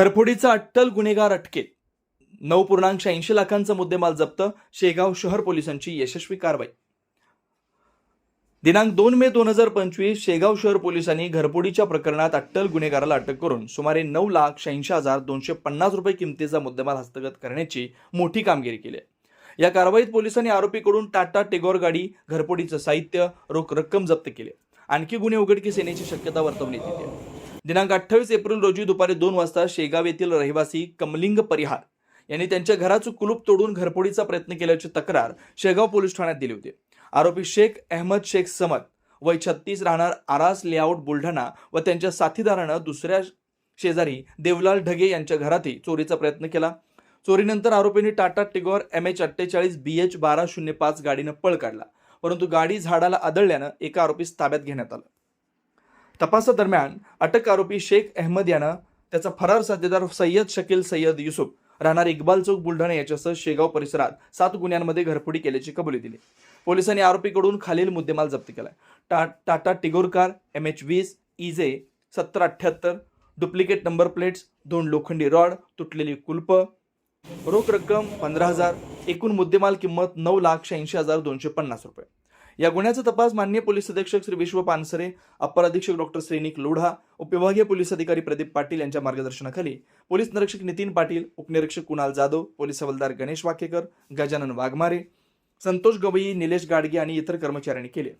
घरफोडीचा अट्टल गुन्हेगार अटकेत. नऊ पूर्णांक ऐंशी लाखांचा मुद्देमाल जप्त शेगाव शहर पोलिसांची यशस्वी कारवाई. दिनांक दोन मे दोन हजार पंचवीस शेगाव शहर पोलिसांनी घरफोडीच्या प्रकरणात अट्टल गुन्हेगाराला अटक करून सुमारे नऊ लाख शहाऐंशी हजार दोनशे पन्नास रुपये किमतीचा मुद्देमाल हस्तगत करण्याची मोठी कामगिरी केली आहे. या कारवाईत पोलिसांनी आरोपीकडून टाटा टेगोर गाडी घरफोडीचं साहित्य रोख रक्कम जप्त केली आणखी गुन्हे उघडकीस येण्याची शक्यता वर्तवण्यात येते. दिनांक अठ्ठावीस एप्रिल रोजी दुपारी दोन वाजता शेगाव येथील रहिवासी कमलिंग परिहार यांनी त्यांच्या घराचं कुलूप तोडून घरफोडीचा प्रयत्न केल्याची तक्रार शेगाव पोलीस ठाण्यात दिली होती. आरोपी शेख अहमद शेख समद वय छत्तीस राहणार आरास लेआउट बुलढाणा व त्यांच्या साथीदारानं दुसऱ्या शेजारी देवलाल ढगे यांच्या घरातही चोरीचा प्रयत्न केला. चोरीनंतर आरोपींनी टाटा टिगोर एम एच अठ्ठेचाळीस बी एच बारा शून्य पाच गाडीनं पळ काढला. परंतु गाडी झाडाला आदळल्यानं एका आरोपीस ताब्यात घेण्यात आलं. तपासादरम्यान अटक आरोपी शेख अहमद यानं त्याचा फरार साथीदार सय्यद शकील सय्यद युसुफ राहणार इक्बाल चौक बुलढाणा याच्यासह शेगाव परिसरात सात गुन्ह्यांमध्ये घरफोडी केल्याची कबुली दिली. पोलिसांनी आरोपीकडून खालील मुद्देमाल जप्त केलाय. टा Tata Tigor car M H वीस इजे सत्तर अठ्ठ्याहत्तर डुप्लिकेट नंबर प्लेट्स दोन लोखंडी रॉड तुटलेली कुलप. रोख रक्कम पंधरा हजार एकूण मुद्देमाल किंमत नऊ लाख शहाऐंशी हजार दोनशे पन्नास रुपये. या गुन्ह्याचा तपास मान्य पोलीस अधीक्षक श्री विश्व पानसरे अप्पर अधीक्षक डॉक्टर श्रेनिक लोढा उपविभागीय पोलीस अधिकारी प्रदीप पाटील यांच्या मार्गदर्शनाखाली पोलीस निरीक्षक नितीन पाटील उपनिरीक्षक कुणाल जाधव पोलीस हवालदार गणेश वाकेकर गजानन वाघमारे संतोष गवई निलेश गाडगे आणि इतर कर्मचाऱ्यांनी केले.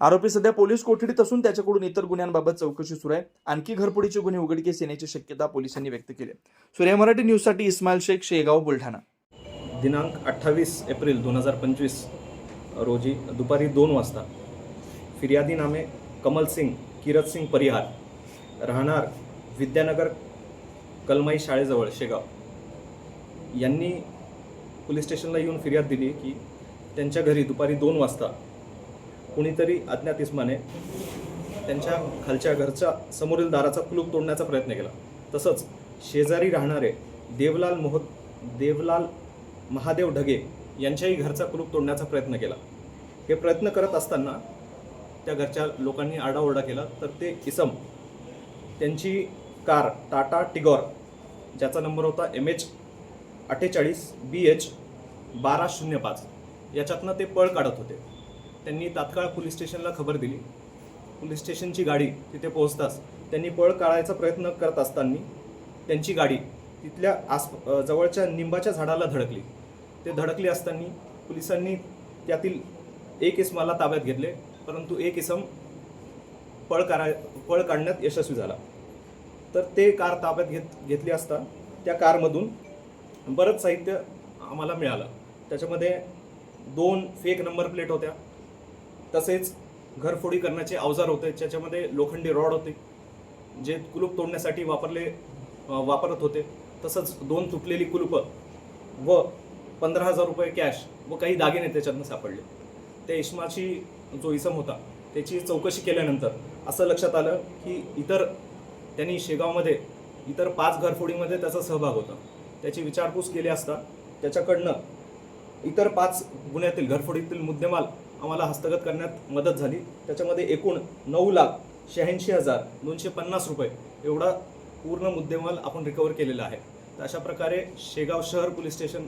आरोपी सध्या पोलीस कोठडीत असून त्याच्याकडून इतर गुन्ह्यांबाबत चौकशी सुरू आहे. आणखी घरफोडीचे गुन्हे उघडकीस येण्याची शक्यता पोलिसांनी व्यक्त केली. सूर्य मराठी न्यूजसाठी इस्माईल शेख शेगाव बुलढाणा. दिनांक अठ्ठावीस एप्रिल दोन हजार पंचवीस रोजी दुपारी दोन वाजता. फिर्यादी नामे कमल सिंग किरत सिंग परिहार. राहणार विद्यानगर कलमाई शाळेजवळ शेगाव. यांनी पोलीस स्टेशनला येऊन फिर्याद दिली की त्यांच्या घरी दुपारी दोन वाजता कुणीतरी अज्ञात इस्माने त्यांच्या खालच्या घरच्या समोरील दाराचा कुलूप तोडण्याचा प्रयत्न केला. तसंच शेजारी राहणारे देवलाल मोह देवलाल महादेव ढगे यांच्याही घरचा कुलूप तोडण्याचा प्रयत्न केला. हे प्रयत्न करत असताना त्या घरच्या लोकांनी आरडाओरडा केला. तर ते इसम त्यांची कार टाटा टिगॉर ज्याचा नंबर होता एम एच अठ्ठेचाळीस बी एच बारा शून्य पाच याच्यातनं ते पळ काढत होते. त्यांनी तात्काळ पोलीस स्टेशनला खबर दिली. पोलीस स्टेशनची गाडी तिथे पोहोचताच त्यांनी पळ काढायचा प्रयत्न करत असताना त्यांची गाडी तिथल्या आस जवळच्या निंबाच्या झाडाला धडकली. ते धडकले असताना पोलिसांनी त्यातील एक इसमाला ताब्यात घेतले परंतु एक इसम पळ काढाय पळ काढण्यात यशस्वी झाला. तर ते कार ताब्यात घेत घेतली असता त्या कारमधून बरंच साहित्य आम्हाला मिळालं. त्याच्यामध्ये दोन फेक नंबर प्लेट होत्या. तसेच घरफोडी करण्याचे अवजार होते. ज्याच्यामध्ये लोखंडी रॉड होते जे कुलूप तोडण्यासाठी वापरले वापरत होते. तसंच दोन तुटलेली कुलूपं व पंधरा हजार रुपये कॅश व काही दागिने त्याच्यातनं सापडले. त्या इस्माची जो इसम होता त्याची चौकशी केल्यानंतर असं लक्षात आलं की इतर त्यांनी शेगावमध्ये इतर पाच घरफोडीमध्ये त्याचा सहभाग होता. त्याची विचारपूस केली असता त्याच्याकडनं इतर पाच गुन्ह्यातील घरफोडीतील मुद्देमाल आम्हाला हस्तगत करण्यात मदत झाली. त्याच्यामध्ये एकूण नऊ लाख शहाऐंशी हजार दोनशे पन्नास रुपये एवढा पूर्ण मुद्देमाल आपण रिकवर केलेला आहे. तर अशा प्रकारे शेगाव शहर पोलीस स्टेशन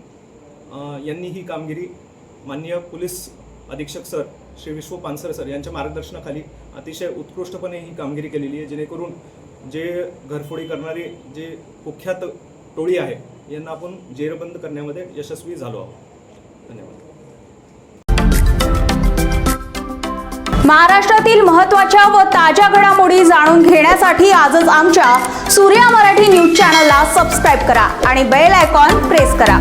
यांनी ही कामगिरी माननीय पोलीस अधीक्षक सर श्री विश्व पानसर सर यांच्या मार्गदर्शनाखाली अतिशय उत्कृष्टपणे ही कामगिरी केलेली आहे जेणेकरून जे घरफोडी करणारी जे कुख्यात टोळी आहे यांना आपण जेरबंद करण्यामध्ये यशस्वी झालो आहोत. धन्यवाद. महाराष्ट्रातील महत्त्वाच्या व ताज्या घडामोडी जाणून घेण्यासाठी आजच आमच्या सूर्या मराठी न्यूज चॅनलला सबस्क्राईब करा आणि बेल आयकॉन प्रेस करा.